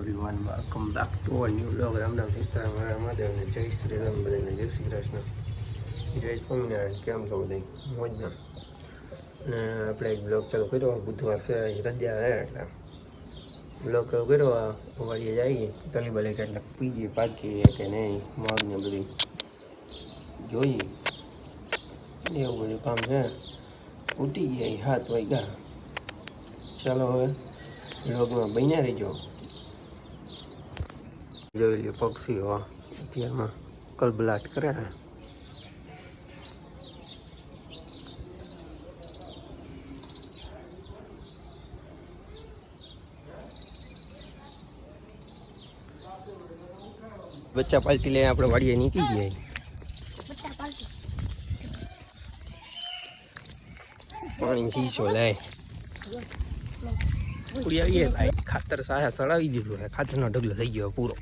Everyone welcome back to a new blog Ram Ram Har મહાદેવને જય શ્રી રામ બધાને જય શ્રી કૃષ્ણ. જય સ્વામિનારાયણ, કેમ છો બધા મોજના અને આપણે એક બ્લોગ ચાલુ કર્યો, બુધવાર છે રજા રહે એટલે. બ્લોગ ચાલુ કર્યો, આ વાડીએ જઈએ તલી બલે કે એટલે પીએ પાકીએ કે નહીં, મોજ ને બધી. જોઈએ એવું બધું કામ છે. ઉઠી ગયા, હાથ વાગ્યા. ચાલો હવે બ્લોગમાં બન્યા રહીજો. જોઈ લે પક્ષીઓ. અત્યારમાં કલબલાટ કરે ને. બચ્ચા પાલટી લઈને આપણે વાડીએ નીકળી ગયા પાણી શીશો લે ઉડી આવીએ ભાઈ. ખાતર સાયા સડાવી દીધું છે. ખાતરનો ઢગલો થઈ ગયો પૂરો.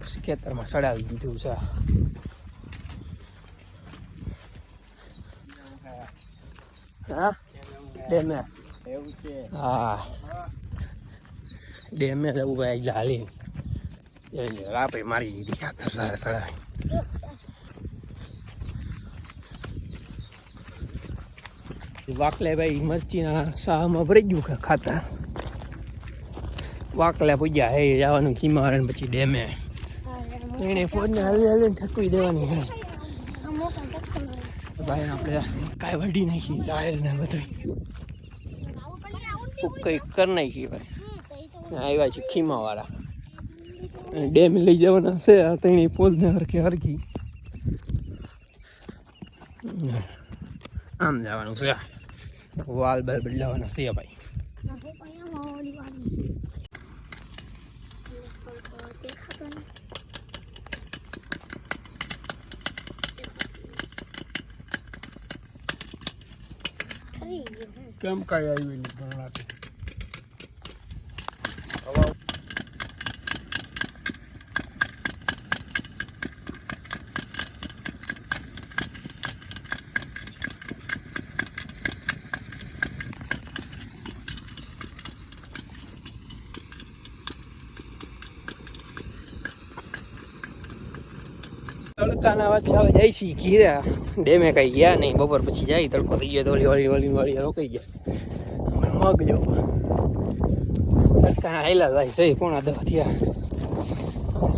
પછી ખેતરમાં સડાવી દીધું છે. હા? ડેમે? હા. ડેમે જવું ભાઈ લાલી રાપે મારી દીધી ખાતર સારા સડાવી. વાકલે ભાઈ મરચીના શાહમાં ભરી ગયું કે ખાતા. વાકલે પૂજ્યા હે, જવાનું ખીમારણ પછી ડેમે. એને ફોનને હલવી હલવીને ઠકવી દેવાની હે. ભાઈ આપણે કાંઈ વઢી નાખી સાહેલ ને બધું કઈ કરી નાખી ભાઈ. આવ્યા છે ખીમાવાળા. ડેમ લઈ જવાના છે, આ તેની પોલને હરખે હરખી. આમ જવાનું છે. વાલ બાલ બદલાવાનો છે ભાઈ. કેમ કઈ આવી નહીં ભરણાથી તડકાના વચ્ચે હવે જઈ છીએ ઘીરા. ડેમે કઈ ગયા નહીં, બપોર પછી જાય, તડકો થઈ ગયો તો વાળી, વળી, વાળી રોકાઈ ગયા. મગ જો તડકાના હાઈલા જાય સહી કોણા દવા થયા.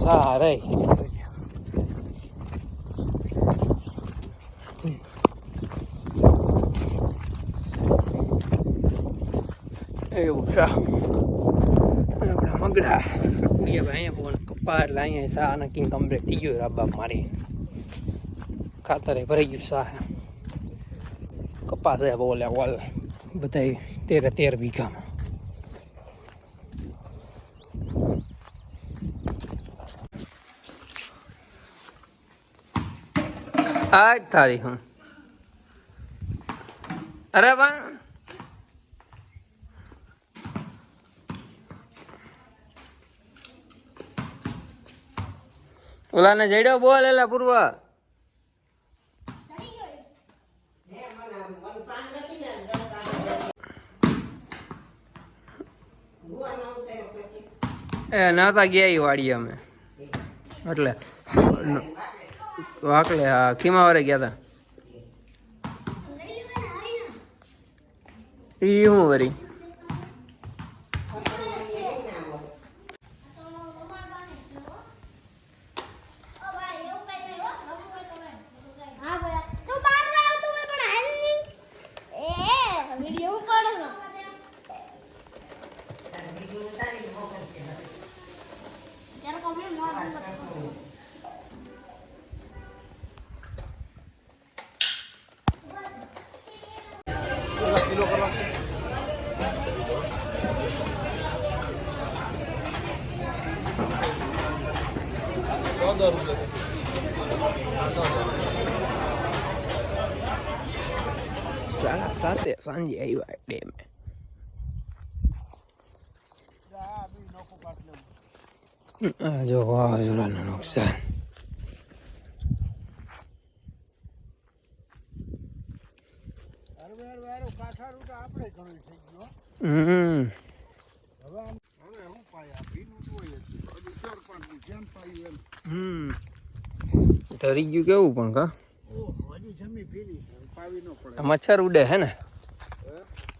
સારા. એવું છે. આપણા મગડા. ગયા ભાઈ અહીંયા પણ કપા એટલે અહીંયા સા નક્કી કમ્પ્લીટ થઈ ગયું રાબા મારી. ખાતરે ભરાઈ ગયું સાહે કપાસ છે બોલે ઓલ બધા તેરે તેર વીઘામાં આઠ તારીખ અરે બા ઓલાને જડ્યો બોલ એલા પૂર્વ. એ નતા ગયા વાડી અમે. એટલે વાકલે, હા કીમા વારે ગયા તા. ઈ હું વરી? Thank ભાઈ સાતે સાંજે આવ્યા ડેમે જો વાવાઝોડાનું નુકસાન અરે યાર યાર કાઠા રૂટ આપણે ઘણું થઈ ગયો હમ હવે આમ હવે શું પાય આપણે પણ જેમ પાયું એમ હમ ધરી ગયું કેવું પણ કા ઓહો હજી જમી પીલી છે પાવી ન પડે આ મચ્છર ઉડે હે ને હે?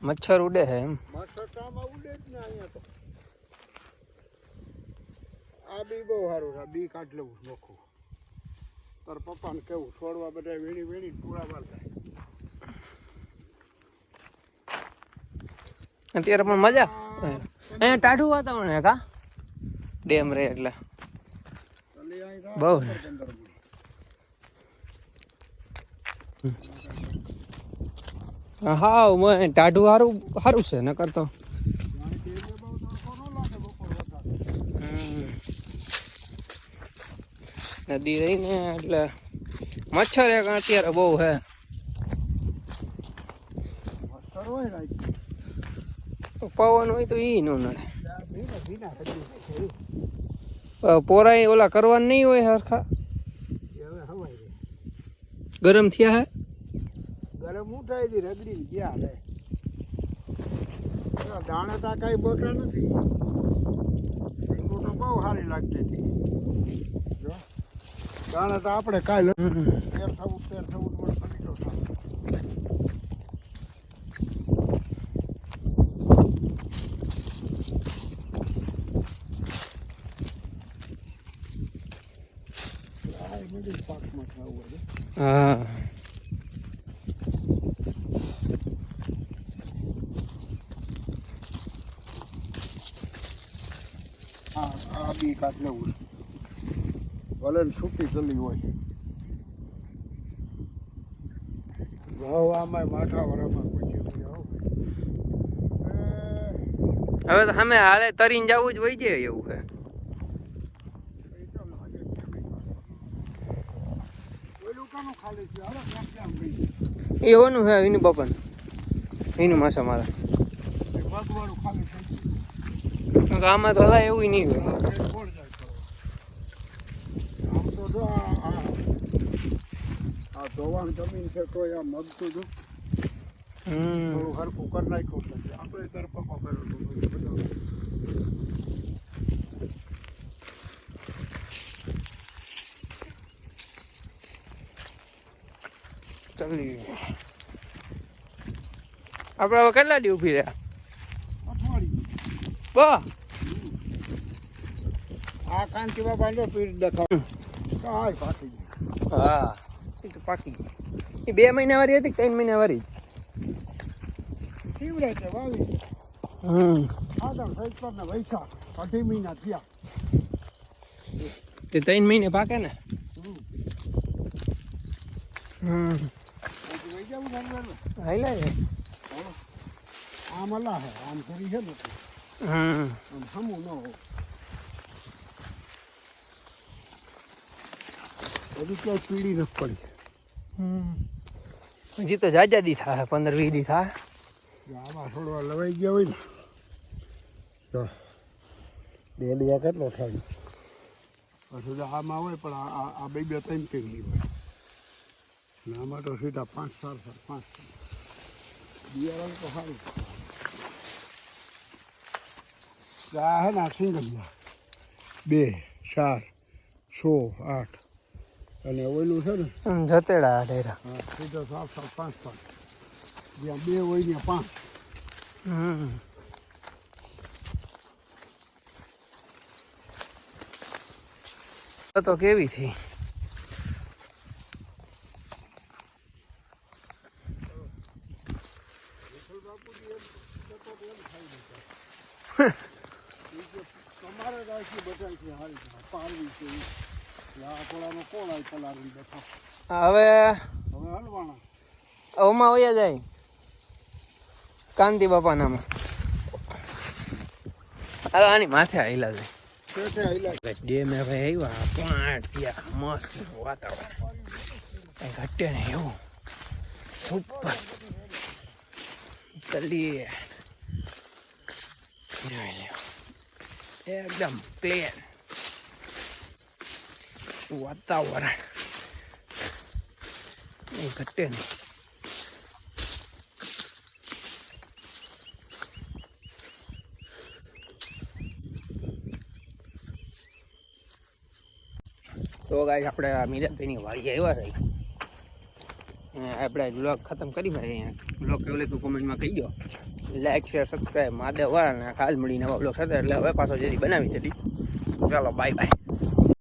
મચ્છર ઉડે હે એમ માસ્ટર આ બી બહુ સારું છે. બી કાઢ લેવું નોખું. તાર પપ્પાને કેવું છોડવા બધા વીણી વીણી ટૂળા મારતા થાય. અત્યારે પણ મજા? અહીંયા ટાઢું વાતાવરણ હે કા? ડેમ રે એટલે. બહુ. હા ટાઢું સારું સારું છે નકર તો જાણે કે એટલે બહુ તડકો ન લાગે બપોર વરસાદ નદી રહી ને એટલે મચ્છર એક અત્યારે બહુ હે પવન હોય તો ઈ નો નડે. પોરાય ઓલા કરવાનું નહીં હોય હરખા? ગરમ થયા હે? ગરમ ઉઠાઈ દી રગડી ગયા લે દાણા તા કઈ બકરા નથી. બહુ સારી લાગતી હતી. દાણે તો આપણે કાલ ફેર થવું તેર થવું પણ ફરી હોય હા. આ બી કાઢ લેવું ભલે છૂટી ચલી હોય. ભાવ આમાં માઠા વરામાં હવે તો અમે હાલે તરીને જવું જ હોય છે એવું છે. એ હોનું હે એનું બપન. એનું માસા મારા. આમાં તો હલા એવું નહીં હોય ગયું પેટ ફોડ જાય તો. આમ તો જો આ આ આ ધોવાણ જમીન છે તો આ મગતું હતું થોડું હરખું કરી નાખ્યું છે. આપણે તરફ કર્યો તો ચાલી આપણે હવે કેટલા દી ઊભી રહ્યા? અઠવાડિયું. બા. આ કાંતિ બાબા પીર દેખાવ કાંઈ ફાટી હા. એ તો પાકી. એ બે મહિના વાળી હતી કે ત્રણ મહિના વાળી શિવરે છે વાવી. હમ. આદમ સૈતર ને વૈશાખ અઢી મહિના થયા. તે ત્રણ મહિને પાકે ને? હમ. હાઈલા આમ અલા હે આમ કરી છે ને હમ. હમું ન હો હજી ક્યાંય પીડી નથી પડી. હજી તો જાજા દી થાય પંદર વીસ દી થાય જો આમાં થોડવા લવાઈ ગયા હોય ને, તો ડોલવા કેટલો થાય? પછી તો આમાં હોય, પણ આ- આ આ બે બે ત્રણ કેવી હોય. ને આમાં તો સીધા પાંચ ચાર ચાર પાંચ બિયારણ તો સારું આ હે ને આ સિંગલિયા બે, ચાર સો આઠ અને ઓયલું છે ને? જતેડા ડેરા. સીધો સાત સાત પાંચ પાંચ. જ્યાં બે હોય ત્યાં પાંચ. હમ. તો કેવી થઈ તમારે રાખી બધાય છે હારી છે પારવી છે ઈ. એટલે આ થોડાનો કોણ આવી પલાળીને બેઠા હવે હવે હલવાના ઓમાં વયા જાય. કાંતિ બાપા નામાં. હવે આની માથે આયલા છે ડે એ ભાઈ આવ્યા પાંચ ત્યાં મસ્ત વાતાવરણ. ઘટે ને એવું. સુપર. જોઈ એકદમ પ્લેન વાતાવરણ. એ ઘટે નહીં. તો ગાય આપણે મીરાભાઈની વાડી આવ્યા રહી આપણે બ્લોગ ખતમ કરી ભાઈ બ્લોગ કેવું લાગ્યું કોમેન્ટમાં કહી દો લાઈક શેર સબસ્ક્રાઈબ માદે વાળા અને કાલ મળી નવા બ્લોગ સાથે. એટલે હવે પાછો જેથી બનાવી હતી ચાલો બાય બાય